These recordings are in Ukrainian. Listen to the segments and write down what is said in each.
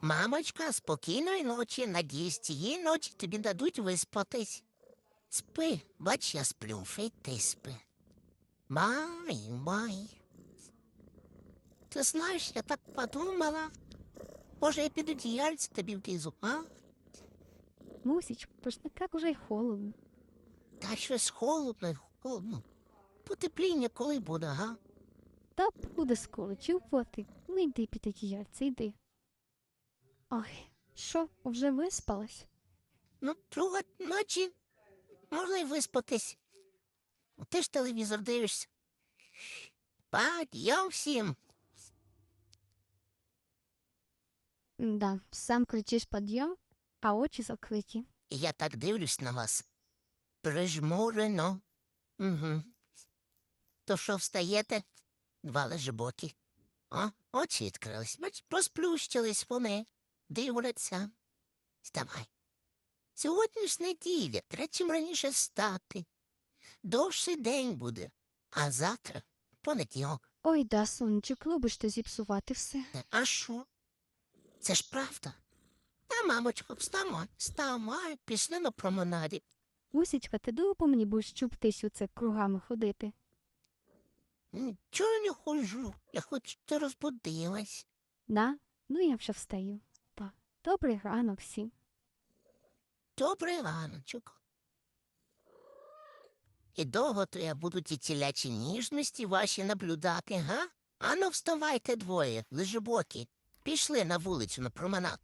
Мамочка, спокійної ночі. Надіюсь, цієї ночі тобі дадуть виспатись. Спи, бач, я сплю, фей ти спи. Май, май. Ти знаєш, я так подумала. Може, я піду діяльці тобі влізу, а? Мусічко, то ж не так уже й холодно. Та щось холодно, холодно. Потепління коли буде, га? Та буде скоро, чув поти. Ну йди під яйця, йди. Ой, що, вже виспалась? Ну, друга ночі можна й виспатись. Ти ж телевізор дивишся. Падйом всім. Да, сам кричиш підйом, а очі закриті. Я так дивлюсь на вас. Прижмурено. Угу. То що встаєте? Два лежебоки. О, очі відкрились. Бач, розплющились вони. Дивляться. Вставай. Сьогодні ж неділя, треба чим раніше стати. Довший день буде, а завтра понеділок. Ой, да, сонечок, любиш ти зіпсувати все. А що? Це ж правда. Та, мамочко, вставай, вставай, пішли на променаді. Мусічка, ти довго по мені будеш чуптись у це кругами ходити? Нічого не ходжу. Я хоч ти розбудилась. На, ну я вже встаю. Добрий ранок всім. Добрий раночок. І довго то я буду ті тілячі ніжності ваші наблюдати, га? Ану, вставайте двоє, лежебокі. Пішли на вулицю на променад.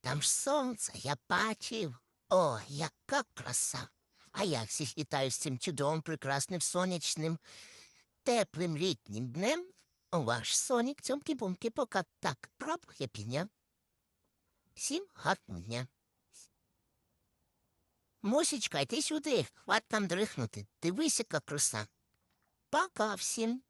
Там ж сонце, я бачив. О, яка краса. А я всіх вітаю з цим чудовим, прекрасним сонячним, теплим літнім днем. Ваш сонік цьомки-бумки пока так пробує піня. Всім гарного дня. Мусічка, йди сюди, хват там дрихнути. Дивись, яка краса. Пока всім.